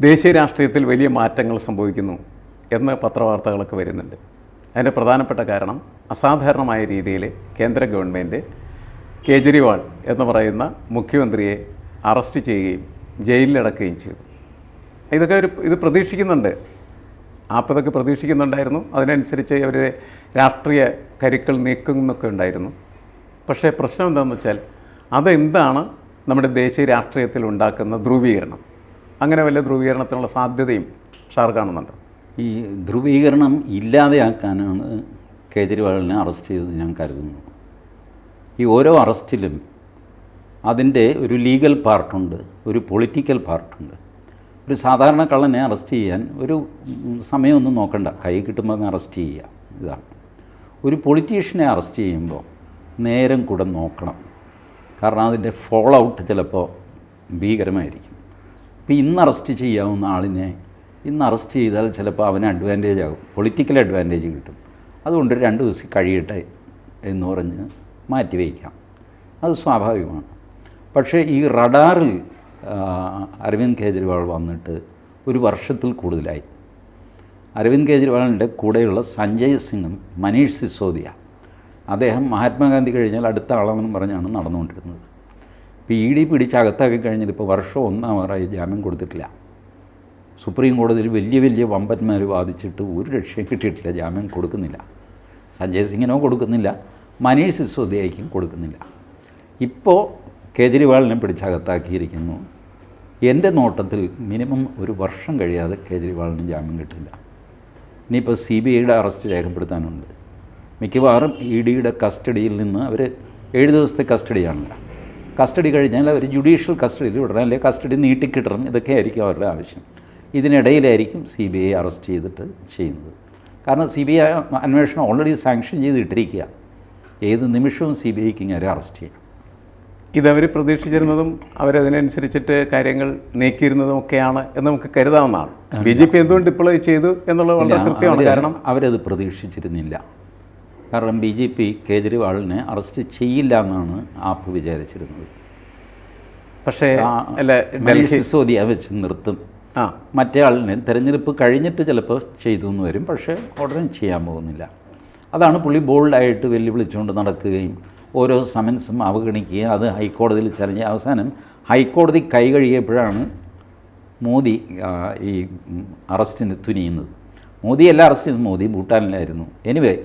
ദേശീയ രാഷ്ട്രീയത്തിൽ വലിയ മാറ്റങ്ങൾ സംഭവിക്കുന്നു എന്ന് പത്രവാർത്തകളൊക്കെ വരുന്നുണ്ട്. അതിന്റെ പ്രധാനപ്പെട്ട കാരണം അസാധാരണമായ രീതിയിൽ കേന്ദ്ര ഗവൺമെന്റ് കേജ്രിവാൾ എന്ന് പറയുന്ന മുഖ്യമന്ത്രിയെ അറസ്റ്റ് ചെയ്യുകയും ജയിലിലടക്കുകയും ചെയ്തു. ഇതൊക്കെ ഒരു ഇത് പ്രതീക്ഷിക്കുന്നുണ്ട്. ആപ്പ് ഇതൊക്കെ പ്രതീക്ഷിക്കുന്നുണ്ടായിരുന്നു. അതിനനുസരിച്ച് അവർ രാഷ്ട്രീയ കരുക്കൾ നീക്കുന്നൊക്കെ ഉണ്ടായിരുന്നു. പക്ഷേ പ്രശ്നം എന്താണെന്ന് വെച്ചാൽ അതെന്താണ് നമ്മുടെ ദേശീയ രാഷ്ട്രീയത്തിൽ ഉണ്ടാക്കുന്ന ധ്രുവീകരണം? അങ്ങനെ വല്ല ധ്രുവീകരണത്തിനുള്ള സാധ്യതയും സാർ കാണുന്നുണ്ട്. ഈ ധ്രുവീകരണം ഇല്ലാതെയാക്കാനാണ് കേജ്രിവാളിനെ അറസ്റ്റ് ചെയ്തത് ഞാൻ കരുതുന്നു. ഈ ഓരോ അറസ്റ്റിലും അതിന്റെ ഒരു ലീഗൽ പാർട്ടുണ്ട് ഒരു പൊളിറ്റിക്കൽ പാർട്ടുണ്ട്. ഒരു സാധാരണ കള്ളനെ അറസ്റ്റ് ചെയ്യാൻ ഒരു സമയമൊന്നും നോക്കണ്ട. കൈ കിട്ടുമ്പോൾ അങ്ങ് അറസ്റ്റ് ചെയ്യുക. ഇതാണ്. ഒരു പൊളിറ്റീഷ്യനെ അറസ്റ്റ് ചെയ്യുമ്പോൾ നേരം കൂടെ നോക്കണം. കാരണം അതിന്റെ ഫോൾ ഔട്ട് ചിലപ്പോൾ ഭീകരമായിരിക്കും. ഇപ്പോൾ ഇന്ന് അറസ്റ്റ് ചെയ്യാവുന്ന ആളിനെ ഇന്ന് അറസ്റ്റ് ചെയ്താൽ ചിലപ്പോൾ അവന് അഡ്വാന്റേജ് ആകും. പൊളിറ്റിക്കൽ അഡ്വാന്റേജ് കിട്ടും. അതുകൊണ്ട് രണ്ട് ദിവസം കഴിയട്ടെ എന്ന് പറഞ്ഞ് മാറ്റി വയ്ക്കാം. അത് സ്വാഭാവികമാണ്. പക്ഷേ ഈ റഡാറിൽ അരവിന്ദ് കെജ്രിവാൾ വന്നിട്ട് ഒരു വർഷത്തിൽ കൂടുതലായി. അരവിന്ദ് കെജ്രിവാളിന്റെ കൂടെയുള്ള സഞ്ജയ് സിംഗും മനീഷ് സിസോദിയ. അദ്ദേഹം മഹാത്മാഗാന്ധി കഴിഞ്ഞാൽ അടുത്ത ആളാണെന്ന് പറഞ്ഞാണ് നടന്നുകൊണ്ടിരുന്നത്. ഇപ്പോൾ ഇ ഡി പിടിച്ച് അകത്താക്കി കഴിഞ്ഞാൽ ഇപ്പോൾ വർഷം ഒന്നാമറായി ജാമ്യം കൊടുത്തിട്ടില്ല. സുപ്രീം കോടതിയിൽ വലിയ വലിയ വമ്പന്മാർ വാദിച്ചിട്ട് ഒരു രക്ഷയും കിട്ടിയിട്ടില്ല ജാമ്യം കൊടുക്കുന്നില്ല. സഞ്ജയ് സിംഗിനോ കൊടുക്കുന്നില്ല മനീഷ് സിസോദിയയ്ക്കും കൊടുക്കുന്നില്ല. ഇപ്പോൾ കേജ്രിവാളിനെ പിടിച്ചകത്താക്കിയിരിക്കുന്നു എന്റെ നോട്ടത്തിൽ മിനിമം ഒരു വർഷം കഴിയാതെ കേജ്രിവാളിന് ജാമ്യം കിട്ടില്ല. ഇനിയിപ്പോൾ സി ബി ഐയുടെ അറസ്റ്റ് രേഖപ്പെടുത്താനുണ്ട്. മിക്കവാറും ഇ ഡിയുടെ കസ്റ്റഡിയിൽ നിന്ന് അവർ ഏഴ് ദിവസത്തെ കസ്റ്റഡിയാണല്ലോ. കസ്റ്റഡി കഴിഞ്ഞാൽ അവർ ജുഡീഷ്യൽ കസ്റ്റഡിയിൽ വിടണം അല്ലെങ്കിൽ കസ്റ്റഡി നീട്ടിക്കിട്ടണം ഇതൊക്കെ ആയിരിക്കും അവരുടെ ആവശ്യം. ഇതിനിടയിലായിരിക്കും സി ബി ഐ അറസ്റ്റ് ചെയ്തിട്ട് ചെയ്യുന്നത്. കാരണം സി ബി ഐ അന്വേഷണം ഓൾറെഡി സാങ്ഷൻ ചെയ്തിട്ടിരിക്കുക. ഏത് നിമിഷവും സി ബി ഐക്ക് ഇങ്ങനെ അറസ്റ്റ് ചെയ്യണം. ഇതവർ പ്രതീക്ഷിച്ചിരുന്നതും അവരതിനനുസരിച്ചിട്ട് കാര്യങ്ങൾ നീക്കിയിരുന്നതും ഒക്കെയാണ് എന്ന് നമുക്ക് കരുതാവുന്നതാണ്. ബി ജെ പി എന്തുകൊണ്ട് ഡിപ്ലോയ് ചെയ്തു എന്നുള്ളത് വളരെ കൃത്യമാണ്. കാരണം അവരത് പ്രതീക്ഷിച്ചിരുന്നില്ല. കാരണം ബി ജെ പി കേജ്രിവാളിനെ അറസ്റ്റ് ചെയ്യില്ല എന്നാണ് ആപ്പ് വിചാരിച്ചിരുന്നത്. പക്ഷേ മനീഷ് ഡൽഹി സിസോദിയ വെച്ച് നിർത്തും. ആ. മറ്റേ ആളിനെ തെരഞ്ഞെടുപ്പ് കഴിഞ്ഞിട്ട് ചിലപ്പോൾ ചെയ്തു എന്ന് വരും പക്ഷേ ഉടനെ ചെയ്യാൻ പോകുന്നില്ല. അതാണ് പുള്ളി ബോൾഡായിട്ട് വെല്ലുവിളിച്ചുകൊണ്ട് നടക്കുകയും ഓരോ സമൻസും അവഗണിക്കുകയും അത് ഹൈക്കോടതിയിൽ ചലഞ്ഞ് അവസാനം ഹൈക്കോടതി കൈ കഴിയപ്പോഴാണ് മോദി ഈ അറസ്റ്റിന് തുനിയുന്നത്. മോദിയല്ല അറസ്റ്റ് ചെയ്തത് മോദി ഭൂട്ടാനിലായിരുന്നു. എനിവേ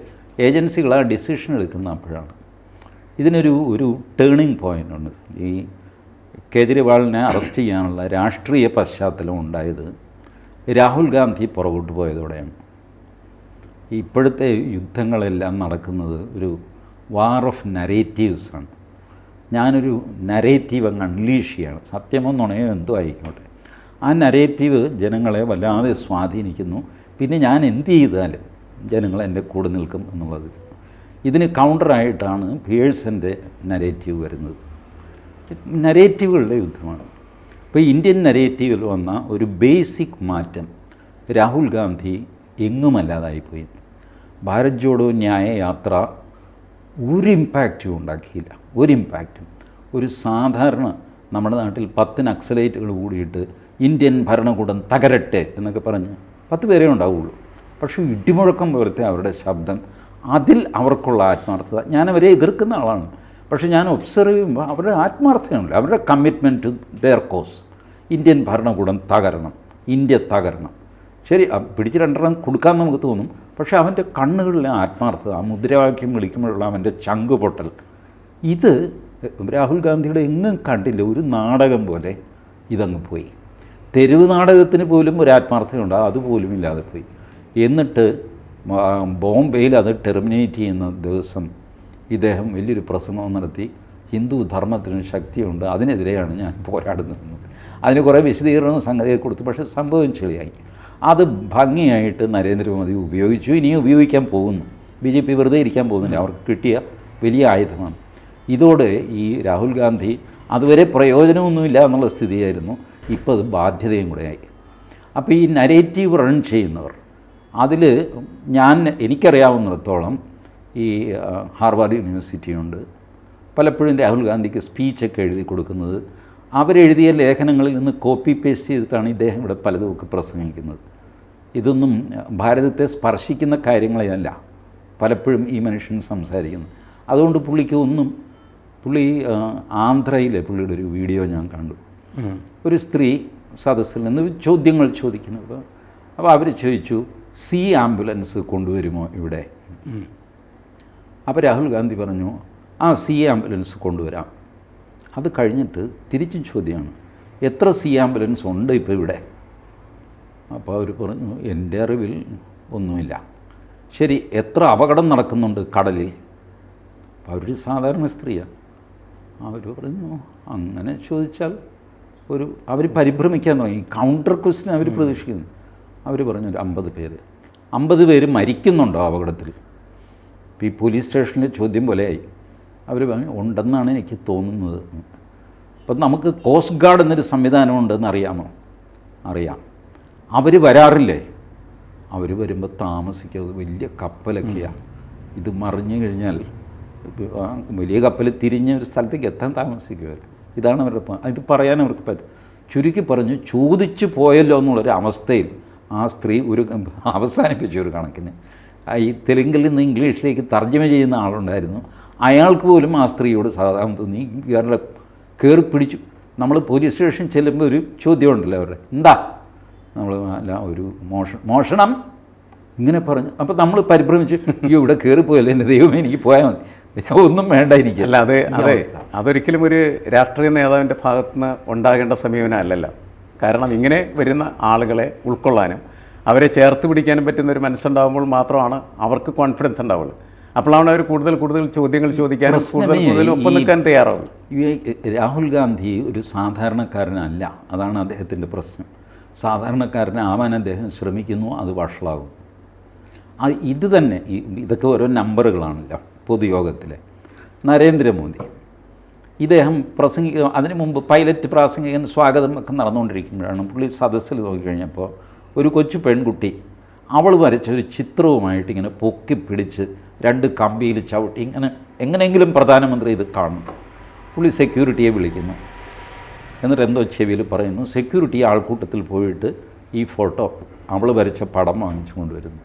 ഏജൻസികൾ ആ ഡിസിഷൻ എടുക്കുന്ന അപ്പോഴാണ്. ഇതിനൊരു ഒരു ടേണിംഗ് പോയിന്റ് ഉണ്ട്. ഈ കേജ്രിവാളിനെ അറസ്റ്റ് ചെയ്യാനുള്ള രാഷ്ട്രീയ പശ്ചാത്തലം ഉണ്ടായത് രാഹുൽ ഗാന്ധി പുറകോട്ട് പോയതോടെയാണ്. ഇപ്പോഴത്തെ യുദ്ധങ്ങളെല്ലാം നടക്കുന്നത് ഒരു വാർ ഓഫ് നരേറ്റീവ്സാണ് ഞാനൊരു നരേറ്റീവ് അങ്ങ് അൺലീഷ് ചെയ്യാണ്. സത്യമോ നുണയോ എന്തോ ആയിക്കോട്ടെ. ആ നരേറ്റീവ് ജനങ്ങളെ വല്ലാതെ സ്വാധീനിക്കുന്നു. പിന്നെ ഞാൻ എന്ത് ചെയ്താലും ജനങ്ങൾ എന്റെ കൂടെ നിൽക്കും എന്നുള്ളത്. ഇതിന് കൗണ്ടറായിട്ടാണ് പേഴ്സന്റെ നരേറ്റീവ് വരുന്നത്. നരേറ്റീവുകളുടെ യുദ്ധമാണ്. ഇപ്പോൾ ഇന്ത്യൻ നരേറ്റീവിൽ വന്ന ഒരു ബേസിക് മാറ്റം രാഹുൽ ഗാന്ധി എങ്ങുമല്ലാതായിപ്പോയി. ഭാരത് ജോഡോ ന്യായ യാത്ര ഒരു ഇമ്പാക്റ്റും ഉണ്ടാക്കിയില്ല. ഒരു ഇമ്പാക്റ്റും ഒരു സാധാരണ നമ്മുടെ നാട്ടിൽ പത്ത് നക്സലൈറ്റുകൾ കൂടിയിട്ട് ഇന്ത്യൻ ഭരണകൂടം തകരട്ടെ എന്നൊക്കെ പറഞ്ഞ് പത്ത് പേരേ ഉണ്ടാവുള്ളൂ. പക്ഷേ ഇടിമുഴക്കം പോലത്തെ അവരുടെ ശബ്ദം അതിൽ അവർക്കുള്ള ആത്മാർത്ഥത. അവരെ എതിർക്കുന്ന ആളാണ്. പക്ഷേ ഞാൻ ഒബ്സർവ് ചെയ്യുമ്പോൾ അവരുടെ ആത്മാർത്ഥതയുണ്ട് അവരുടെ കമ്മിറ്റ്മെന്റ് ദെയർ കോസ് ഇന്ത്യൻ ഭരണകൂടം തകരണം. ഇന്ത്യ തകരണം. ശരി പിടിച്ച് രണ്ടെണ്ണം കൊടുക്കാൻ നമുക്ക് തോന്നും. പക്ഷേ അവന്റെ കണ്ണുകളിലെ ആത്മാർത്ഥത ആ മുദ്രാവാക്യം വിളിക്കുമ്പോഴുള്ള അവന്റെ ചങ്ക് പൊട്ടൽ ഇത് രാഹുൽ ഗാന്ധിയുടെ എങ്ങും കണ്ടില്ല. ഒരു നാടകം പോലെ ഇതങ്ങ് പോയി. തെരുവ് നാടകത്തിന് പോലും ഒരു ആത്മാർത്ഥതയുണ്ട്. അതുപോലും ഇല്ലാതെ പോയി. എന്നിട്ട് ബോംബെയിൽ അത് ടെർമിനേറ്റ് ചെയ്യുന്ന ദിവസം ഇദ്ദേഹം വലിയൊരു പ്രസംഗം നടത്തി. ഹിന്ദു ധർമ്മത്തിന് ശക്തിയുണ്ട്. അതിനെതിരെയാണ് ഞാൻ പോരാടുന്നത്. അതിന് കുറേ വിശദീകരണവും സംഗതിയെ കൊടുത്തു. പക്ഷേ സംഭവം ചെളിയായി. അത് ഭംഗിയായിട്ട് നരേന്ദ്രമോദി ഉപയോഗിച്ചു. ഇനിയും ഉപയോഗിക്കാൻ പോകുന്നു. ബി ജെ പി വെറുതെ ഇരിക്കാൻ പോകുന്നില്ല. അവർക്ക് കിട്ടിയ വലിയ ആയുധമാണ്. ഇതോടെ ഈ രാഹുൽ ഗാന്ധി അതുവരെ പ്രയോജനമൊന്നുമില്ല എന്നുള്ള സ്ഥിതിയായിരുന്നു. ഇപ്പോൾ അത് ബാധ്യതയും കൂടെയായി. അപ്പോൾ ഈ നരേറ്റീവ് റൺ ചെയ്യുന്നവർ അതിൽ ഞാൻ എനിക്കറിയാവുന്നിടത്തോളം ഈ ഹാർവാർഡ് യൂണിവേഴ്സിറ്റിയുണ്ട്. പലപ്പോഴും രാഹുൽ ഗാന്ധിക്ക് സ്പീച്ചൊക്കെ എഴുതി കൊടുക്കുന്നത്. അവരെഴുതിയ ലേഖനങ്ങളിൽ നിന്ന് കോപ്പി പേസ്റ്റ് ചെയ്തിട്ടാണ് ഇദ്ദേഹം ഇവിടെ പലതുമൊക്കെ പ്രസംഗിക്കുന്നത്. ഇതൊന്നും ഭാരതത്തെ സ്പർശിക്കുന്ന കാര്യങ്ങളെയല്ല. പലപ്പോഴും ഈ മനുഷ്യൻ സംസാരിക്കുന്നത് അതുകൊണ്ട് പുള്ളിക്ക് ഒന്നും പുള്ളി ആന്ധ്രയിലെ പുള്ളിയുടെ ഒരു വീഡിയോ ഞാൻ കണ്ടു. ഒരു സ്ത്രീ സദസ്സിൽ നിന്ന് ചോദ്യങ്ങൾ ചോദിക്കുന്നത്. അപ്പോൾ അവർ ചോദിച്ചു സി ആംബുലൻസ് കൊണ്ടുവരുമോ ഇവിടെ? അപ്പോൾ രാഹുൽ ഗാന്ധി പറഞ്ഞു ആ സി ആംബുലൻസ് കൊണ്ടുവരാം. അത് കഴിഞ്ഞിട്ട് തിരിച്ചും ചോദ്യമാണ് എത്ര സി ആംബുലൻസ് ഉണ്ട് ഇപ്പോൾ ഇവിടെ? അപ്പോൾ അവർ പറഞ്ഞു എന്റെ അറിവിൽ ഒന്നുമില്ല. ശരി എത്ര അപകടം നടക്കുന്നുണ്ട് കടലിൽ? അപ്പോൾ അവരൊരു സാധാരണ സ്ത്രീയാണ് അവർ പറഞ്ഞു അങ്ങനെ ചോദിച്ചാൽ ഒരു അവർ പരിഭ്രമിക്കാൻ തുടങ്ങി. കൗണ്ടർ ക്വസ്റ്റിൻ അവർ പ്രതീക്ഷിക്കുന്നു. അവർ പറഞ്ഞു ഒരു അമ്പത് പേര്. അമ്പത് പേര് മരിക്കുന്നുണ്ടോ അപകടത്തിൽ? ഈ പോലീസ് സ്റ്റേഷനിൽ ചോദ്യം പോലെയായി. അവർ പറഞ്ഞു ഉണ്ടെന്നാണ് എനിക്ക് തോന്നുന്നത്. അപ്പം നമുക്ക് കോസ്റ്റ് ഗാർഡ് എന്നൊരു സംവിധാനം ഉണ്ടെന്ന് അറിയാമോ? അറിയാം. അവർ വരാറില്ലേ? അവർ വരുമ്പോൾ താമസിക്കുന്നത് വലിയ കപ്പലൊക്കെയാണ് ഇത് മറിഞ്ഞു കഴിഞ്ഞാൽ വലിയ കപ്പൽ തിരിഞ്ഞ ഒരു സ്ഥലത്തേക്ക് എത്താൻ താമസിക്കുകയല്ല ഇതാണ് അവരുടെ ഇത് പറയാൻ അവർക്ക് പറ്റും ചുരുക്കി പറഞ്ഞു ചോദിച്ചു പോയല്ലോ എന്നുള്ളൊരു അവസ്ഥയിൽ ആ സ്ത്രീ ഒരു അവസാനിപ്പിച്ചു ഒരു കണക്കിന്. ഈ തെലുങ്കിൽ നിന്ന് ഇംഗ്ലീഷിലേക്ക് തർജമ ചെയ്യുന്ന ആളുണ്ടായിരുന്നു. അയാൾക്ക് പോലും ആ സ്ത്രീയോട് സാധാരണ തോന്നി ഇയാളുടെ കയറി പിടിച്ചു. നമ്മൾ പോലീസ് സ്റ്റേഷൻ ചെല്ലുമ്പോൾ ഒരു ചോദ്യം ഉണ്ടല്ലോ അവരുടെ. എന്താ? നമ്മൾ അല്ല ഒരു മോഷ മോഷണം? ഇങ്ങനെ പറഞ്ഞു. അപ്പോൾ നമ്മൾ പരിഭ്രമിച്ച്. അയ്യോ ഇവിടെ കയറിപ്പോയല്ലേ എന്റെ ദൈവം എനിക്ക് പോയാൽ മതി. ഒന്നും വേണ്ട എനിക്ക്. അല്ല അത് അതെ. അതൊരിക്കലും ഒരു രാഷ്ട്രീയ നേതാവിന്റെ ഭാഗത്തുനിന്ന് ഉണ്ടാകേണ്ട സമീപനം അല്ലല്ലോ. കാരണം ഇങ്ങനെ വരുന്ന ആളുകളെ ഉൾക്കൊള്ളാനും അവരെ ചേർത്ത് പിടിക്കാനും പറ്റുന്ന ഒരു മനസ്സുണ്ടാകുമ്പോൾ മാത്രമാണ് അവർക്ക് കോൺഫിഡൻസ് ഉണ്ടാവുള്ളൂ. അപ്പോഴാണ് അവർ കൂടുതൽ കൂടുതൽ ചോദ്യങ്ങൾ ചോദിക്കാനും കൂടുതൽ കൂടുതൽ ഒപ്പം നിൽക്കാൻ തയ്യാറാവും രാഹുൽ ഗാന്ധി ഒരു സാധാരണക്കാരനല്ല. അതാണ് അദ്ദേഹത്തിന്റെ പ്രശ്നം. സാധാരണക്കാരനാവാൻ അദ്ദേഹം ശ്രമിക്കുന്നു അത് വഷളാകും. ഇത് തന്നെ ഇതൊക്കെ ഓരോ നമ്പറുകളാണല്ലോ പൊതുയോഗത്തിലെ. നരേന്ദ്രമോദി. ഇദ്ദേഹം പ്രസംഗിക്കുക അതിനു മുമ്പ് പൈലറ്റ് പ്രാസംഗികൻ സ്വാഗതം ഒക്കെ നടന്നുകൊണ്ടിരിക്കുമ്പോഴാണ് പുള്ളി സദസ്സിൽ നോക്കിക്കഴിഞ്ഞപ്പോൾ ഒരു കൊച്ചു പെൺകുട്ടി അവൾ വരച്ച ഒരു ചിത്രവുമായിട്ട് ഇങ്ങനെ പൊക്കി പിടിച്ച് രണ്ട് കമ്പിയിൽ ചവിട്ടി ഇങ്ങനെ എങ്ങനെയെങ്കിലും പ്രധാനമന്ത്രി ഇത് കാണും. പുള്ളി സെക്യൂരിറ്റിയെ വിളിക്കുന്നു. എന്നിട്ട് എന്തോ ചെവിയിൽ പറയുന്നു സെക്യൂരിറ്റി ആൾക്കൂട്ടത്തിൽ പോയിട്ട് ഈ ഫോട്ടോ അവൾ വരച്ച പടം വാങ്ങിച്ചു കൊണ്ടുവരുന്നു.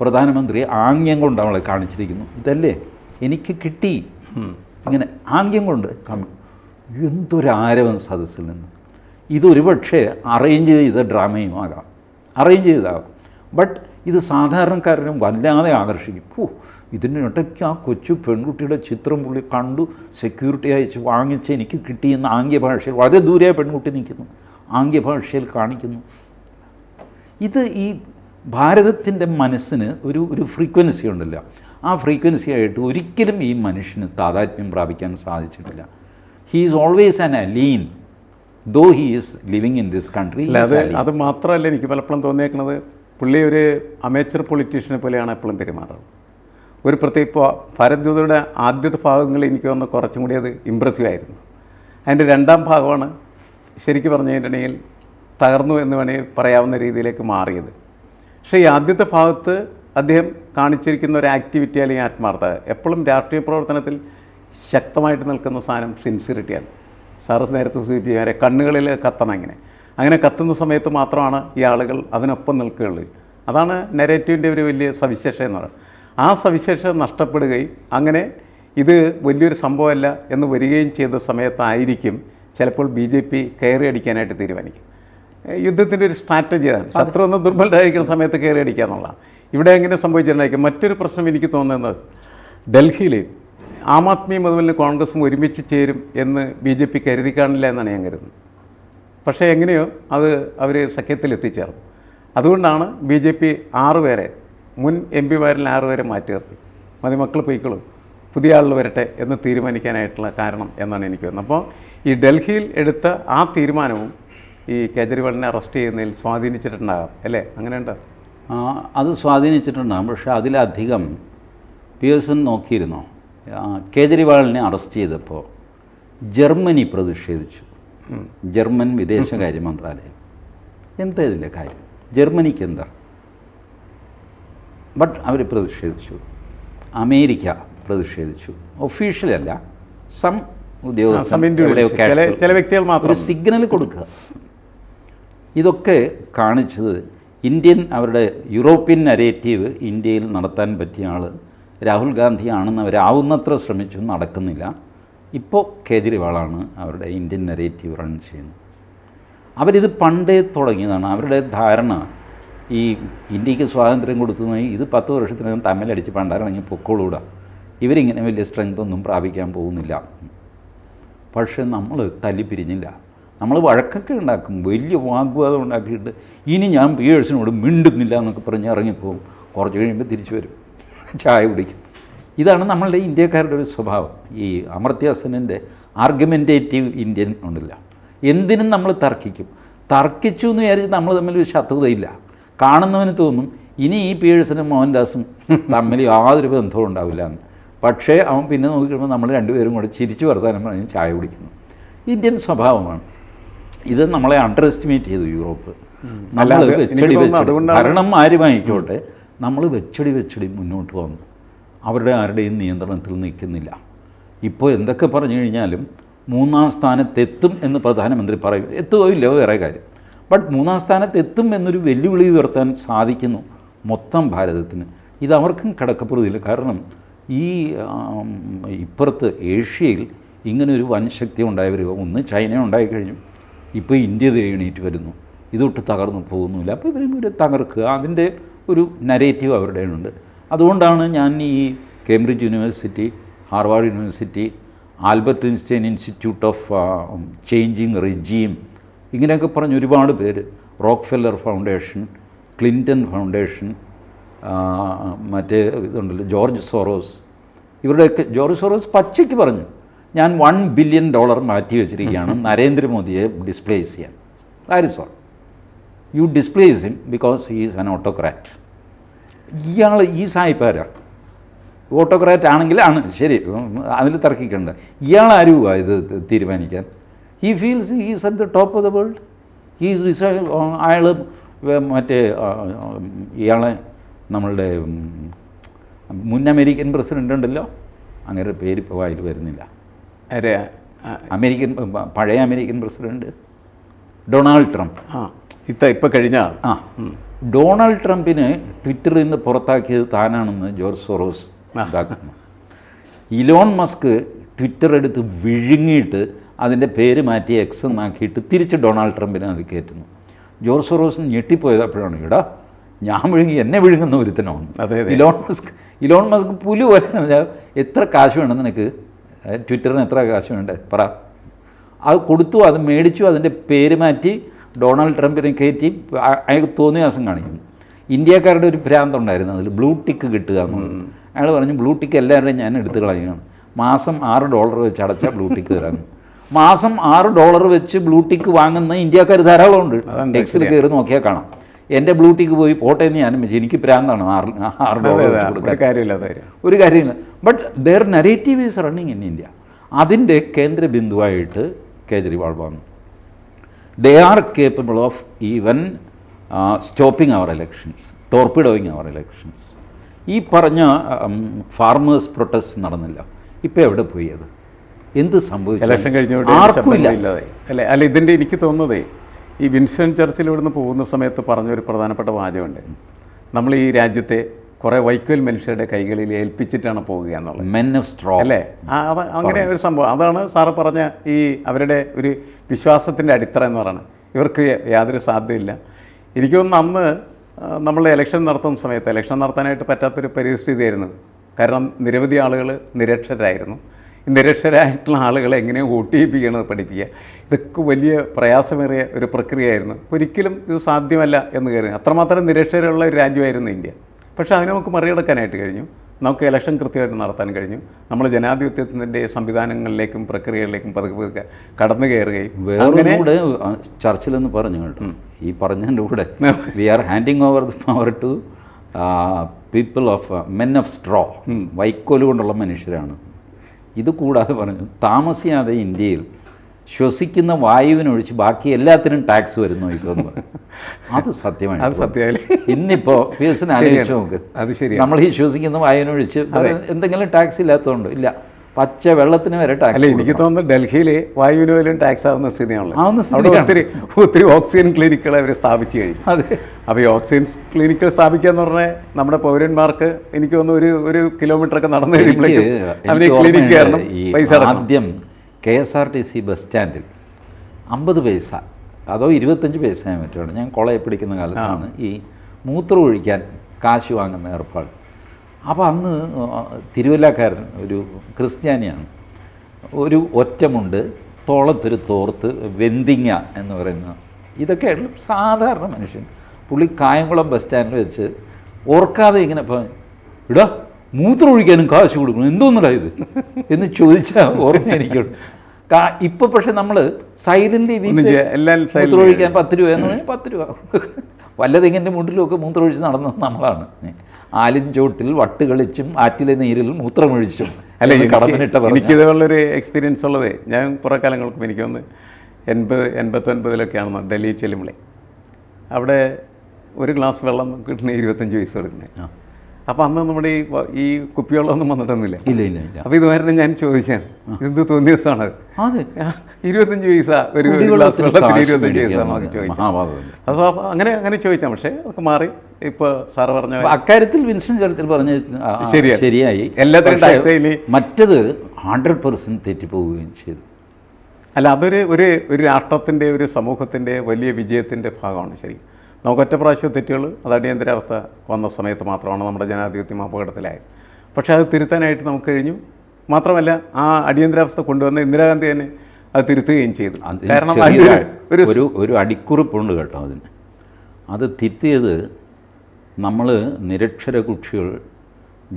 പ്രധാനമന്ത്രി ആംഗ്യം കൊണ്ട് അവളെ കാണിച്ചിരിക്കുന്നു. ഇതല്ലേ? എനിക്ക് കിട്ടി. ഇങ്ങനെ ആംഗ്യം കൊണ്ട് കാണും. എന്തൊരാരവം സദസ്സിൽ നിന്ന്. ഇതൊരു പക്ഷേ അറേഞ്ച് ചെയ്ത ഡ്രാമയും ആകാം. അറേഞ്ച് ചെയ്താകാം. ബട്ട് ഇത് സാധാരണക്കാരനും വല്ലാതെ ആകർഷിക്കും. ഓ ഇതിനിടയ്ക്ക് ആ കൊച്ചു പെൺകുട്ടിയുടെ ചിത്രം പുള്ളി കണ്ടു സെക്യൂരിറ്റി അയച്ച് വാങ്ങിച്ച് എനിക്ക് കിട്ടിയെന്ന് ആംഗ്യഭാഷയിൽ വളരെ ദൂരെ പെൺകുട്ടി നിൽക്കുന്നു. ആംഗ്യഭാഷയിൽ കാണിക്കുന്നു. ഇത് ഈ ഭാരതത്തിന്റെ മനസ്സിന് ഒരു ഒരു ഫ്രീക്വൻസി ഉണ്ടല്ലോ. ആ ഫ്രീക്വൻസി ആയിട്ട് ഒരിക്കലും ഈ മനുഷ്യന് താതാത്മ്യം പ്രാപിക്കാൻ സാധിച്ചിട്ടില്ല. He is always an alien though he is living in this country അത് അത് മാത്രമല്ല എനിക്ക് പലപ്പോഴും തോന്നിയേക്കുന്നത് പുള്ളി ഒരു അമേച്ചർ പൊളിറ്റീഷ്യനെ പോലെയാണ് എപ്പോഴും പെരുമാറുന്നത് ഒരു പ്രത്യേക ഇപ്പോൾ ഭാരത് ജ്യോതിയുടെ ആദ്യത്തെ ഭാഗങ്ങൾ എനിക്ക് വന്ന് കുറച്ചും കൂടി അത് ഇമ്പ്രസീവ് ആയിരുന്നു. അതിന്റെ രണ്ടാം ഭാഗമാണ് ശരിക്കും പറഞ്ഞു കഴിഞ്ഞിട്ടുണ്ടെങ്കിൽ തകർന്നു എന്ന് വേണമെങ്കിൽ പറയാവുന്ന രീതിയിലേക്ക് മാറിയത്. പക്ഷേ ഈ ആദ്യത്തെ ഭാഗത്ത് അദ്ദേഹം കാണിച്ചിരിക്കുന്ന ഒരു ആക്ടിവിറ്റി അല്ലെങ്കിൽ ആത്മാർത്ഥത. എപ്പോഴും രാഷ്ട്രീയ പ്രവർത്തനത്തിൽ ശക്തമായിട്ട് നിൽക്കുന്ന സാധനം സിൻസിയറിറ്റിയാണ് സാറ് നേരത്തെ സൂചിപ്പിക്കാരെ കണ്ണുകളിൽ കത്തണം അങ്ങനെ അങ്ങനെ കത്തുന്ന സമയത്ത് മാത്രമാണ് ഈ ആളുകൾ അതിനൊപ്പം നിൽക്കുകയുള്ളൂ. അതാണ് നെരേറ്റീവിന്റെ ഒരു വലിയ സവിശേഷത എന്ന് പറയുന്നത്. ആ സവിശേഷത നഷ്ടപ്പെടുകയും അങ്ങനെ ഇത് വലിയൊരു സംഭവമല്ല എന്ന് വരികയും ചെയ്ത സമയത്തായിരിക്കും ചിലപ്പോൾ ബി ജെ പി കയറി അടിക്കാനായിട്ട് തീരുമാനിക്കും. യുദ്ധത്തിന്റെ ഒരു സ്ട്രാറ്റജിയാണ് ശത്രു ഒന്ന് ദുർബലരായിരിക്കുന്ന സമയത്ത് കയറി അടിക്കുക എന്നുള്ളതാണ് ഇവിടെ എങ്ങനെ സംഭവിച്ചിട്ടുണ്ടായിരിക്കും? മറ്റൊരു പ്രശ്നം എനിക്ക് തോന്നുന്നത് ഡൽഹിയിൽ ആം ആദ്മി മുതലിന് കോൺഗ്രസും ഒരുമിച്ച് ചേരും എന്ന് ബി ജെ പി കരുതി കാണില്ല എന്നാണ് ഞാൻ കരുതുന്നത്. പക്ഷേ എങ്ങനെയോ അത് അവർ സഖ്യത്തിൽ എത്തിച്ചേർന്നു. അതുകൊണ്ടാണ് ബി ജെ പി ആറുപേരെ മുൻ എം പിമാരിൽ ആറുപേരെ മാറ്റി നിർത്തി. മതി മക്കൾ പൊയ്ക്കളും പുതിയ ആളുകൾ വരട്ടെ എന്ന് തീരുമാനിക്കാനായിട്ടുള്ള കാരണം എന്നാണ് എനിക്ക് തോന്നുന്നത്. അപ്പോൾ ഈ ഡൽഹിയിൽ എടുത്ത ആ തീരുമാനവും ഈ കേജ്രിവാളിനെ അറസ്റ്റ് ചെയ്യുന്നതിൽ സ്വാധീനിച്ചിട്ടുണ്ടാകാം അല്ലേ? അങ്ങനെയുണ്ടോ? അത് സ്വാധീനിച്ചിട്ടുണ്ടാകും പക്ഷേ അതിലധികം പിയേഴ്സൺ നോക്കിയിരുന്നോ. കേജ്രിവാളിനെ അറസ്റ്റ് ചെയ്തപ്പോൾ ജർമ്മനി പ്രതിഷേധിച്ചു. ജർമ്മൻ വിദേശകാര്യ മന്ത്രാലയം. എന്താ ഇതിന്റെ കാര്യം? ജർമ്മനിക്ക് എന്താ? ബട്ട് അവർ പ്രതിഷേധിച്ചു. അമേരിക്ക പ്രതിഷേധിച്ചു. ഒഫീഷ്യലല്ല സം മാത്രം. ഒരു സിഗ്നൽ കൊടുക്കുക. ഇതൊക്കെ കാണിച്ചത് ഇന്ത്യൻ അവരുടെ യൂറോപ്യൻ നരേറ്റീവ് ഇന്ത്യയിൽ നടത്താൻ പറ്റിയ ആൾ രാഹുൽ ഗാന്ധി ആണെന്ന് അവരാവുന്നത്ര ശ്രമിച്ചു നടക്കുന്നില്ല. ഇപ്പോൾ കേജ്രിവാളാണ് അവരുടെ ഇന്ത്യൻ നരേറ്റീവ് റൺ ചെയ്യുന്നത്. അവരിത് പണ്ടേ തുടങ്ങിയതാണ്. അവരുടെ ധാരണ ഈ ഇന്ത്യയ്ക്ക് സ്വാതന്ത്ര്യം കൊടുത്തു ഇത് പത്ത് വർഷത്തിനകം തമ്മിലടിച്ച് പണ്ടാരണെങ്കിൽ പൊക്കോളൂടാ. ഇവരിങ്ങനെ വലിയ സ്ട്രെങ്ത് ഒന്നും പ്രാപിക്കാൻ പോകുന്നില്ല. പക്ഷെ നമ്മൾ തല്ലിപ്പിരിഞ്ഞില്ല നമ്മൾ വഴക്കൊക്കെ ഉണ്ടാക്കും. വലിയ വാഗ്വാദം ഉണ്ടാക്കിയിട്ട് ഇനി ഞാൻ പിയേഴ്സിനോട് മിണ്ടുന്നില്ല എന്നൊക്കെ പറഞ്ഞ് ഇറങ്ങിപ്പോവും. കുറച്ച് കഴിയുമ്പോൾ തിരിച്ചു വരും. ചായ കുടിക്കും. ഇതാണ് നമ്മളുടെ ഇന്ത്യക്കാരുടെ ഒരു സ്വഭാവം. ഈ അമർത്യാസനന്റെ ആർഗ്യുമെന്റേറ്റീവ് ഇന്ത്യൻ ഉണ്ടല്ല. എന്തിനും നമ്മൾ തർക്കിക്കും. തർക്കിച്ചു എന്ന് വിചാരിച്ച് നമ്മൾ തമ്മിൽ ഒരു ശത്രുതയില്ല. കാണുന്നവന് തോന്നും ഇനി ഈ പീഴ്സനും മോഹൻദാസും തമ്മിൽ യാതൊരു ബന്ധവും ഉണ്ടാവില്ല എന്ന്. പക്ഷേ അവൻ പിന്നെ നോക്കിക്കുമ്പോൾ നമ്മൾ രണ്ടുപേരും കൂടെ ചിരിച്ചു വർത്താനം പറഞ്ഞ് ചായ കുടിക്കുന്നു. ഇന്ത്യൻ സ്വഭാവമാണ്. ഇത് നമ്മളെ അണ്ടർ എസ്റ്റിമേറ്റ് ചെയ്തു യൂറോപ്പ്. നമ്മൾ വെച്ചടി വെച്ചടി. ഭരണം ആര് വാങ്ങിക്കോട്ടെ നമ്മൾ വെച്ചടി വെച്ചടി മുന്നോട്ട് വന്നു. അവരുടെ ആരുടെയും നിയന്ത്രണത്തിൽ നിൽക്കുന്നില്ല. ഇപ്പോൾ എന്തൊക്കെ പറഞ്ഞു കഴിഞ്ഞാലും മൂന്നാം സ്ഥാനത്തെത്തും എന്ന് പ്രധാനമന്ത്രി പറയും. എത്തുകയോ ഇല്ലയോ വേറെ കാര്യം. ബട്ട് മൂന്നാം സ്ഥാനത്തെത്തും എന്നൊരു വെല്ലുവിളി ഉയർത്താൻ സാധിക്കുന്നു മൊത്തം ഭാരതത്തിന്. ഇത് അവർക്കും കിടക്കപ്പുറതില്ല. കാരണം ഈ ഇപ്പുറത്ത് ഏഷ്യയിൽ ഇങ്ങനെ ഒരു വൻ ശക്തി ഉണ്ടായി വരിക ഒന്ന് ചൈന ഉണ്ടായിക്കഴിഞ്ഞു ഇപ്പോൾ ഇന്ത്യ എണീറ്റ് വരുന്നു. ഇതൊട്ട് തകർന്നു പോകുന്നില്ല അപ്പോൾ ഇവരും ഇവരെ തകർക്കുക. അതിന്റെ ഒരു നരേറ്റീവ് അവരുടെ ഉണ്ട് അതുകൊണ്ടാണ് ഞാൻ ഈ Cambridge university Harvard university Albert Einstein institute of changing regime ഇങ്ങനെയൊക്കെ പറഞ്ഞ് ഒരുപാട് പേര്. Rockefeller foundation Clinton foundation മറ്റേ ഇതുണ്ടല്ലോ ജോർജ് സോറോസ് ഇവരുടെയൊക്കെ ജോർജ് സോറോസ് പച്ചയ്ക്ക് പറഞ്ഞു. ഞാൻ വൺ ബില്യൺ ഡോളർ മാറ്റി വെച്ചിരിക്കുകയാണ്. നരേന്ദ്രമോദിയെ ഡിസ്പ്ലേസ് ചെയ്യാൻ. That is all you displace him because he is an autocrat ഇയാൾ ഈ സായിപ്പാരാ ഓട്ടോക്രാറ്റ് ആണെങ്കിലാണ് ശരി അതിൽ തർക്കിക്കേണ്ട. ഇയാൾ ആരുവാ ഇത് തീരുമാനിക്കാൻ? He feels he's at the top of the world he's അയാൾ മറ്റേ ഇയാളെ നമ്മളുടെ മുൻ അമേരിക്കൻ പ്രസിഡന്റ് ഉണ്ടല്ലോ. അങ്ങനെ പേര് ഇപ്പോൾ വായിൽ വരുന്നില്ല. അമേരിക്കൻ പഴയ അമേരിക്കൻ പ്രസിഡന്റ് ഡൊണാൾഡ് ട്രംപ്. ആ ഇത്ത ഇപ്പം കഴിഞ്ഞ ആൾ. ആ ഡൊണാൾഡ് ട്രംപിന് ട്വിറ്ററിൽ നിന്ന് പുറത്താക്കിയത് താനാണെന്ന് ജോർജ് സോറോസ് ഇതാക്കുന്നു. ഇലോൺ മസ്ക് ട്വിറ്റർ എടുത്ത് വിഴുങ്ങിയിട്ട് അതിന്റെ പേര് മാറ്റി എക്സ് എന്നാക്കിയിട്ട് തിരിച്ച് ഡൊണാൾഡ് ട്രംപിനെ അത് കയറ്റുന്നു. ജോർജ് സോറോസ് ഞെട്ടിപ്പോയത് അപ്പോഴാണ്. ഇടാ ഞാൻ വിഴുങ്ങി എന്നെ വിഴുങ്ങുന്ന ഒരുത്തനാണ്. ഇലോൺ മസ്ക് ഇലോൺ മസ്ക് പുലു പോലെ എത്ര കാശ് വേണം നിനക്ക്? ട്വിറ്ററിന് എത്ര കാശ് ഉണ്ട് പറ. അത് കൊടുത്തു അത് മേടിച്ചു അതിന്റെ പേര് മാറ്റി ഡൊണാൾഡ് ട്രംപിനെ കയറ്റി അയാൾക്ക് തോന്നിയ ദിവസം കാണിക്കുന്നു. ഇന്ത്യക്കാരുടെ ഒരു ഭ്രാന്തുണ്ടായിരുന്നു അതിൽ ബ്ലൂ ടിക്ക് കിട്ടുക എന്നുള്ളത്. അയാൾ പറഞ്ഞു ബ്ലൂ ടിക്ക് എല്ലാവരുടെയും ഞാൻ എടുത്തു കളയുകയാണ്. മാസം ആറ് ഡോളർ വെച്ച് അടച്ചാൽ ബ്ലൂ ടിക്ക് തരാമെന്ന് മാസം ആറ് ഡോളർ വെച്ച് ബ്ലൂ ടിക്ക് വാങ്ങുന്ന ഇന്ത്യക്കാർ ധാരാളമുണ്ട്. ടെക്സിൽ കയറി നോക്കിയാൽ കാണാം. എന്റെ ബ്ലൂട്ടിക്ക് പോയി പോട്ടെ എന്ന് ഞാൻ എനിക്ക് പ്രാന്താണ് ആറ് ആറ് ഡോളർ ഒരു കാര്യമില്ല but their narrative is running in India അതിന്റെ കേന്ദ്ര ബിന്ദുവായിട്ട് കേജ്രിവാൾ വന്നു. They are capable of even stopping our elections torpedoing our elections ഈ പറഞ്ഞ ഫാർമേഴ്സ് പ്രൊട്ടസ്റ്റ് നടന്നില്ല. ഇപ്പം എവിടെ പോയി അത്? എന്ത് സംഭവിച്ചു? ഇലക്ഷൻ കഴിഞ്ഞ ആർക്കും ഇല്ല. അല്ലെ? അല്ല ഇതിന്റെ എനിക്ക് തോന്നുന്നതേ ഈ വിൻസ്റ്റൺ ചർച്ചിൽ ഇവിടുന്ന് പോകുന്ന സമയത്ത് പറഞ്ഞൊരു പ്രധാനപ്പെട്ട വാചകമുണ്ട്. നമ്മൾ ഈ രാജ്യത്തെ കുറേ വൈക്കോൽ മനുഷ്യരുടെ കൈകളിൽ ഏൽപ്പിച്ചിട്ടാണ് പോവുക എന്നുള്ളത്. മെൻ സ്ട്രോ അല്ലേ? അങ്ങനെ ഒരു സംഭവം. അതാണ് സാറ് പറഞ്ഞ ഈ അവരുടെ ഒരു വിശ്വാസത്തിന്റെ അടിത്തറ എന്ന് പറയുന്നത്. ഇവർക്ക് യാതൊരു സാധ്യതയില്ല. എനിക്ക് തോന്നുന്നു അന്ന് നമ്മൾ ഇലക്ഷൻ നടത്തുന്ന സമയത്ത് ഇലക്ഷൻ നടത്താനായിട്ട് പറ്റാത്തൊരു പരിസ്ഥിതിയായിരുന്നു കാരണം നിരവധി ആളുകൾ നിരക്ഷരായിരുന്നു. നിരക്ഷരായിട്ടുള്ള ആളുകളെ എങ്ങനെ വോട്ട് ചെയ്യിപ്പിക്കണമെന്ന് പഠിപ്പിക്കുക? ഇതൊക്കെ വലിയ പ്രയാസമേറിയ ഒരു പ്രക്രിയ ആയിരുന്നു ഒരിക്കലും ഇത് സാധ്യമല്ല എന്ന് കരുതി. അത്രമാത്രം നിരക്ഷരമുള്ള ഒരു രാജ്യമായിരുന്നു ഇന്ത്യ. പക്ഷേ അതിനെ നമുക്ക് മറികടക്കാനായിട്ട് കഴിഞ്ഞു. നമുക്ക് ഇലക്ഷൻ കൃത്യമായിട്ട് നടത്താൻ കഴിഞ്ഞു. നമ്മൾ ജനാധിപത്യത്തിന്റെ സംവിധാനങ്ങളിലേക്കും പ്രക്രിയകളിലേക്കും പതുക്കെ പതുക്കെ കടന്നു കയറുകയും വേറെ കൂടെ ചർച്ചിലെന്ന് പറഞ്ഞു കേട്ടോ. ഈ പറഞ്ഞതിന്റെ കൂടെ. We are handing over the power to people of men of straw വൈക്കോൽ കൊണ്ടുള്ള മനുഷ്യരാണ്. ഇത് കൂടാതെ പറഞ്ഞു താമസിയാതെ ഇന്ത്യയിൽ ശ്വസിക്കുന്ന വായുവിനൊഴിച്ച് ബാക്കി എല്ലാത്തിനും ടാക്സ് വരുന്നു ഇപ്പോൾ എന്ന് പറഞ്ഞു. അത് സത്യമാണ് അത് ഇന്നിപ്പോൾ പി എസ് ആലോചിച്ച് നോക്ക്. അത് നമ്മൾ ഈ ശ്വസിക്കുന്ന വായുവിനൊഴിച്ച് എന്തെങ്കിലും ടാക്സ് ഇല്ലാത്തതുകൊണ്ട് ഇല്ല. പച്ച വെള്ളത്തിന് വരെ അല്ല ടാക്സ് എനിക്ക് തോന്നുന്നു ഡൽഹിയിൽ വായുവിന് പോലും ടാക്സ് ആവുന്ന സ്ഥിതിയാണല്ലോ. ആവുന്ന സ്ഥിതി. ഒത്തിരി ഒത്തിരി ഓക്സിജൻ ക്ലിനിക്കുകൾ അവർ സ്ഥാപിച്ചു കഴിഞ്ഞു. അതെ. അപ്പോൾ ഈ ഓക്സിജൻ ക്ലിനിക്കുകൾ സ്ഥാപിക്കുക എന്ന് പറഞ്ഞാൽ നമ്മുടെ പൗരന്മാർക്ക് എനിക്ക് തോന്നുന്നു ഒരു ഒരു കിലോമീറ്റർ ഒക്കെ നടന്നു കഴിയുമ്പോഴേക്കും ആദ്യം K S R T C bus സ്റ്റാൻഡിൽ അമ്പത് പൈസ അതോ ഇരുപത്തഞ്ച് പൈസ ഞാൻ പറ്റുകയാണ് ഞാൻ കുളയെ പിടിക്കുന്ന കാലത്താണ് ഈ മൂത്രം ഒഴിക്കാൻ കാശ് വാങ്ങുന്ന ഏർപ്പാട്. അപ്പോൾ അന്ന് തിരുവല്ലക്കാരൻ ഒരു ക്രിസ്ത്യാനിയാണ്. ഒരു ഒറ്റമുണ്ട് തോളത്തൊരു തോർത്ത് വെന്തിങ്ങ എന്ന് പറയുന്ന ഇതൊക്കെയാണ് സാധാരണ മനുഷ്യൻ. പുള്ളി കായംകുളം ബസ് സ്റ്റാൻഡിൽ വെച്ച് ഓർക്കാതെ ഇങ്ങനെ ഇപ്പം ഇടാ മൂത്രം ഒഴിക്കാനും കാശ് കൊടുക്കണം എന്തോന്നടാ ഇത്? എന്ന് ചോദിച്ചാൽ ഓർമ്മ എനിക്കുണ്ട് കാ പക്ഷേ പക്ഷെ നമ്മൾ സൈലന്റ് ഒന്നും ചെയ്യാ- എല്ലാം silently. മൂത്രം ഒഴിക്കാൻ പത്ത് രൂപ എന്ന് പറഞ്ഞാൽ പത്ത് രൂപ. വല്ലതെങ്ങിന്റെ മുണ്ടിലുമൊക്കെ മൂത്രമൊഴിച്ച് നടന്നത് നമ്മളാണ്. ആലിൻ ചോട്ടിൽ വട്ട് കളിച്ചും ആറ്റിലെ നീരിൽ മൂത്രമൊഴിച്ചും. അല്ലെങ്കിൽ കടമിനിട്ട എനിക്കിതുപോലൊരു എനിക്കിതുള്ളൊരു എക്സ്പീരിയൻസ് ഉള്ളത്. ഞാൻ കുറേ കാലങ്ങൾക്കും എനിക്ക് വന്ന് എൺപത് എൺപത്തൊൻപതിലൊക്കെയാണ് ഡൽഹി ചെല്ലുമ്പളേ. അവിടെ ഒരു ഗ്ലാസ് വെള്ളം കിട്ടുന്ന ഇരുപത്തഞ്ച് പൈസ കൊടുക്കുന്നത് ആ. അപ്പോൾ അന്ന് നമ്മുടെ ഈ ഈ കുപ്പിവെള്ളമൊന്നും വന്നിട്ടൊന്നുമില്ല. ഇല്ല ഇല്ല ഇല്ല. അപ്പോൾ ഇതുവരെ ഞാൻ ചോദിച്ചാണ് എന്ത് തോന്നിയ ദിവസമാണ്? അത്. ഇരുപത്തഞ്ച് പൈസ ഒരു ഗ്ലാസ് വെള്ളത്തിന് ഇരുപത്തഞ്ച് പൈസ നമുക്ക് ചോദിക്കാം. അപ്പോൾ അങ്ങനെ അങ്ങനെ ചോദിച്ചാൽ പക്ഷേ അതൊക്കെ മാറി. ഇപ്പോൾ സാറ് പറഞ്ഞ അപ്പൊ അക്കാര്യത്തിൽ വിൻസൻ ചർച്ചിൽ പറഞ്ഞ. ശരിയായി. എല്ലാത്തിനും മറ്റത് ഹൺഡ്രഡ് പെർസെന്റ് തെറ്റിപ്പോവുകയും ചെയ്തു. അല്ല അതൊരു ഒരു ഒരു രാഷ്ട്രത്തിന്റെ ഒരു സമൂഹത്തിന്റെ വലിയ വിജയത്തിന്റെ ഭാഗമാണ് ശരി നമുക്ക് ഒറ്റ പ്രാവശ്യം തെറ്റുകൾ അത് അടിയന്തരാവസ്ഥ വന്ന സമയത്ത് മാത്രമാണ് നമ്മുടെ ജനാധിപത്യം അപകടത്തിലായത് പക്ഷേ അത് തിരുത്താനായിട്ട് നമുക്ക് കഴിഞ്ഞു. മാത്രമല്ല ആ അടിയന്തരാവസ്ഥ കൊണ്ടുവന്ന ഇന്ദിരാഗാന്ധി തന്നെ അത് തിരുത്തുകയും ചെയ്തു. കാരണം ഒരു ഒരു ഒരു അടിക്കുറിപ്പുണ്ട് കേട്ടോ അതിന്. അത് തിരുത്തിയത് നമ്മൾ നിരക്ഷര കുക്ഷികൾ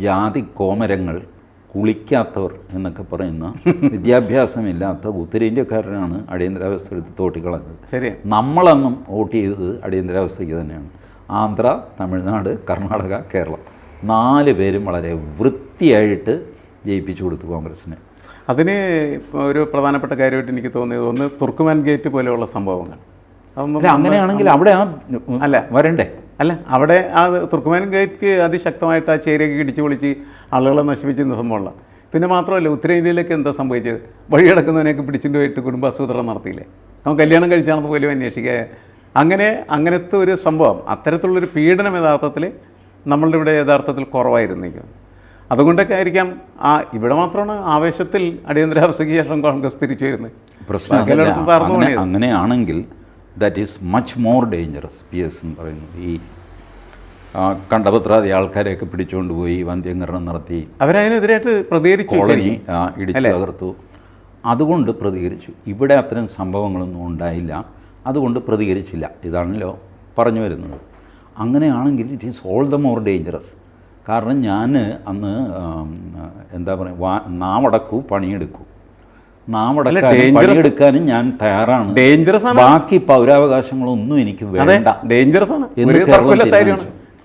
ജാതി കോമരങ്ങൾ കുളിക്കാത്തവർ എന്നൊക്കെ പറയുന്ന വിദ്യാഭ്യാസമില്ലാത്ത ഉത്തരേന്ത്യക്കാരനാണ് അടിയന്തരാവസ്ഥ എടുത്ത് തോട്ടിക്കളഞ്ഞത്. ശരി. നമ്മളന്നും വോട്ട് ചെയ്തത് അടിയന്തരാവസ്ഥയ്ക്ക് തന്നെയാണ്. ആന്ധ്ര തമിഴ്നാട് കർണാടക കേരളം. നാല് പേരും വളരെ വൃത്തിയായിട്ട് ജയിപ്പിച്ചു കൊടുത്തു കോൺഗ്രസ്സിന് അതിന് ഇപ്പോൾ ഒരു പ്രധാനപ്പെട്ട കാര്യമായിട്ട് എനിക്ക് തോന്നിയത് ഒന്ന് തുർക്കുമാൻ ഗേറ്റ് പോലെയുള്ള സംഭവങ്ങൾ. അങ്ങനെയാണെങ്കിൽ അവിടെ ആ അല്ല. വരണ്ടേ? അല്ല അവിടെ ആ തുർക്കുമാൻ ഗേറ്റ് അതിശക്തമായിട്ട് ആ ചേരിയൊക്കെ ഇടിച്ച് പൊളിച്ച് ആളുകളെ നശിപ്പിച്ചിരുന്ന സംഭവമുള്ള. പിന്നെ മാത്രമല്ല ഉത്തരേന്ത്യയിലേക്ക് എന്താ സംഭവിച്ചത്? വഴി കിടക്കുന്നവനെയൊക്കെ പിടിച്ചിട്ട് പോയിട്ട് കുടുംബാസൂത്രണം നടത്തിയില്ലേ? അവൻ കല്യാണം കഴിച്ചാണെന്ന് പോലും അന്വേഷിക്കുക അങ്ങനെ അങ്ങനത്തെ ഒരു സംഭവം അത്തരത്തിലുള്ളൊരു പീഡനം യഥാർത്ഥത്തിൽ നമ്മളുടെ ഇവിടെ യഥാർത്ഥത്തിൽ കുറവായിരുന്നേക്കും അതുകൊണ്ടൊക്കെ ആയിരിക്കാം ആ ഇവിടെ മാത്രമാണ് ആവേശത്തിൽ അടിയന്തരാവസ്ഥയ്ക്ക് ശേഷം കോൺഗ്രസ് തിരിച്ചു വരുന്നത്. പ്രശ്നം. അങ്ങനെയാണെങ്കിൽ that is much more dangerous P S എന്ന് പറയുന്നത്. ഈ കണ്ടപത്രാതി ആൾക്കാരെയൊക്കെ പിടിച്ചുകൊണ്ട് പോയി വന്ധ്യംകരണം നടത്തി അവരതിനെതിരായിട്ട് പ്രതികരിച്ചു കോളനി ഇടിച്ചു തകർത്തു. അതുകൊണ്ട് പ്രതികരിച്ചു. ഇവിടെ അത്തരം സംഭവങ്ങളൊന്നും ഉണ്ടായില്ല. അതുകൊണ്ട് പ്രതികരിച്ചില്ല. ഇതാണല്ലോ പറഞ്ഞു വരുന്നത്. അങ്ങനെയാണെങ്കിൽ it is all the more dangerous കാരണം ഞാൻ അന്ന് എന്താ പറയുക നാവടക്കൂ പണിയെടുക്കൂ. പണിയെടുക്കാനും ഞാൻ തയ്യാറാണ്. ഡേഞ്ചറസ് ആണ്. ബാക്കി പൗരാവകാശങ്ങളൊന്നും എനിക്ക് വേണ്ട ഡേഞ്ചറസ് ആണ്.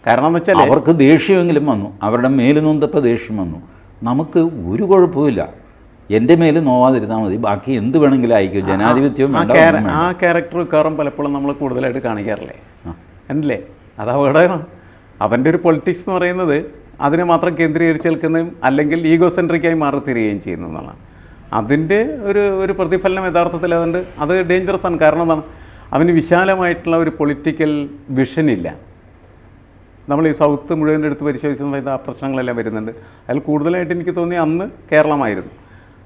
കാരണം എന്ന് വെച്ചാൽ അവർക്ക് ദേഷ്യമെങ്കിലും വന്നു. അവരുടെ മേൽ നൊന്തപ്പോൾ ദേഷ്യം വന്നു. നമുക്ക് ഒരു കുഴപ്പമില്ല എന്റെ മേൽ നോവാതിരുന്നാൽ മതി. ബാക്കി എന്ത് വേണമെങ്കിലും ആയിരിക്കും. ജനാധിപത്യം ആ. ക്യാരക്ടർ കാറും പലപ്പോഴും നമ്മൾ കൂടുതലായിട്ട് കാണിക്കാറില്ലേ? അല്ലേ അത് അപകടമാണ് അവന്റെ ഒരു പൊളിറ്റിക്സ് എന്ന് പറയുന്നത് അതിനെ മാത്രം കേന്ദ്രീകരിച്ച് നിൽക്കുന്നതും അല്ലെങ്കിൽ ഈഗോ സെൻട്രിക്കായി മാറി തീരുകയും ചെയ്യുന്നു എന്നുള്ളതാണ് അതിന്റെ ഒരു ഒരു പ്രതിഫലനം യഥാർത്ഥത്തിൽ അതുകൊണ്ട് അത് ഡേഞ്ചറസ് ആണ്. കാരണം എന്താണ്? അവന് വിശാലമായിട്ടുള്ള ഒരു പൊളിറ്റിക്കൽ വിഷനില്ല നമ്മൾ ഈ സൗത്ത് മുഴുവൻ എടുത്ത് പരിശോധിക്കുന്ന ആ പ്രശ്നങ്ങളെല്ലാം വരുന്നുണ്ട്. അതിൽ കൂടുതലായിട്ട് എനിക്ക് തോന്നി അന്ന് കേരളമായിരുന്നു.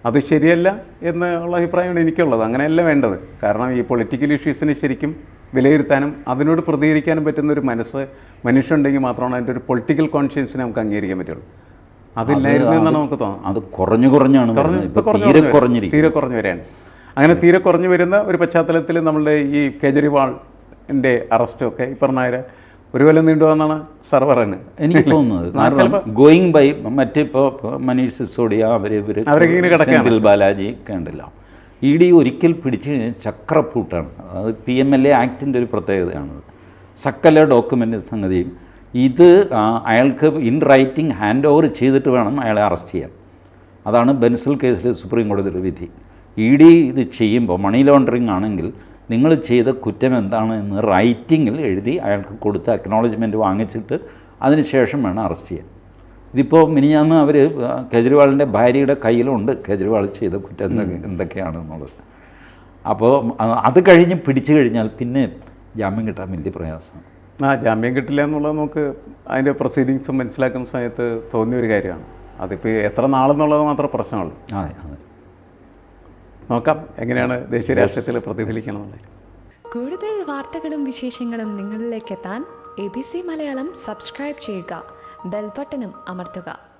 അത് ശരിയല്ല എന്നുള്ള അഭിപ്രായമാണ് എനിക്കുള്ളത്. അങ്ങനെയല്ല വേണ്ടത്. കാരണം ഈ പൊളിറ്റിക്കൽ ഇഷ്യൂസിനെ ശരിക്കും വിലയിരുത്താനും അതിനോട് പ്രതികരിക്കാനും പറ്റുന്ന ഒരു മനസ്സ് മനുഷ്യനുണ്ടെങ്കിൽ മാത്രമാണ് അതിന്റെ ഒരു പൊളിറ്റിക്കൽ കോൺഷ്യൻസിനെ നമുക്ക് അംഗീകരിക്കാൻ പറ്റുള്ളൂ. അതില്ലായിരുന്നു എന്നാണ് നമുക്ക് തോന്നുന്നത്. അത് കുറഞ്ഞു കുറഞ്ഞാണ് തീരെ കുറഞ്ഞ് കുറഞ്ഞിരിക്കും തീരെ കുറഞ്ഞു വരികയാണ് അങ്ങനെ തീരെ കുറഞ്ഞു വരുന്ന ഒരു പശ്ചാത്തലത്തിൽ നമ്മളുടെ ഈ കേജ്രിവാളിന്റെ അറസ്റ്റൊക്കെ ഈ പറഞ്ഞ ഒരു കൊല്ലം നീണ്ടുവെന്നാണ് സാർ പറയുന്നത്. എനിക്ക് തോന്നുന്നത്. കാരണം ഗോയിങ് ബൈ മറ്റിപ്പോൾ മനീഷ് സിസോഡിയ അവർ ഇവർ അവരൊക്കെ ബാലാജി ഒക്കെ ഉണ്ടല്ലോ. ഇ ഡി ഒരിക്കൽ പിടിച്ചു കഴിഞ്ഞാൽ ചക്രപ്പൂട്ടാണ്. അത് പി എം എൽ എ ആക്ടിന്റെ ഒരു പ്രത്യേകതയാണത്. സക്കല ഡോക്യുമെന്റ് സംഗതിയും ഇത് അയാൾക്ക് ഇൻ റൈറ്റിംഗ് ഹാൻഡ് ഓവർ ചെയ്തിട്ട് വേണം അയാളെ അറസ്റ്റ് ചെയ്യാൻ. അതാണ് ബെൻസൽ കേസിൽ സുപ്രീം കോടതിയുടെ വിധി. ഇ ഡി ഇത് ചെയ്യുമ്പോൾ മണി ലോണ്ടറിങ് ആണെങ്കിൽ നിങ്ങൾ ചെയ്ത കുറ്റം എന്താണ് എന്ന് റൈറ്റിങ്ങിൽ എഴുതി അയാൾക്ക് കൊടുത്ത് അക്നോളജ്മെന്റ് വാങ്ങിച്ചിട്ട് അതിനുശേഷം വേണം അറസ്റ്റ് ചെയ്യാൻ. ഇതിപ്പോൾ മിനിഞ്ഞാന്ന് അവർ കേജ്രിവാളിന്റെ ഭാര്യയുടെ കയ്യിലുണ്ട് കേജ്രിവാൾ ചെയ്ത കുറ്റം എന്തൊക്കെയാണ് എന്നുള്ളത്. അപ്പോൾ അത് കഴിഞ്ഞ് പിടിച്ചു കഴിഞ്ഞാൽ പിന്നെ ജാമ്യം കിട്ടാൻ വലിയ പ്രയാസമാണ്. ആ ജാമ്യം കിട്ടില്ല എന്നുള്ളത് നമുക്ക് അതിന്റെ പ്രൊസീഡിങ്സ് മനസ്സിലാക്കുന്ന സമയത്ത് തോന്നിയ ഒരു കാര്യമാണ്. അതിപ്പോൾ എത്ര നാളെന്നുള്ളത് മാത്രം പ്രശ്നമുള്ളൂ. അതെ അതെ. നോക്കാം എങ്ങനെയാണ് ദേശീയ രാഷ്ട്രീയത്തിൽ പ്രതിഫലിക്കണമെന്നുള്ളത് കൂടുതൽ വാർത്തകളും വിശേഷങ്ങളും നിങ്ങളിലേക്ക് എത്താൻ A B C Malayalam subscribe ചെയ്യുക ബെൽബട്ടനും അമർത്തുക.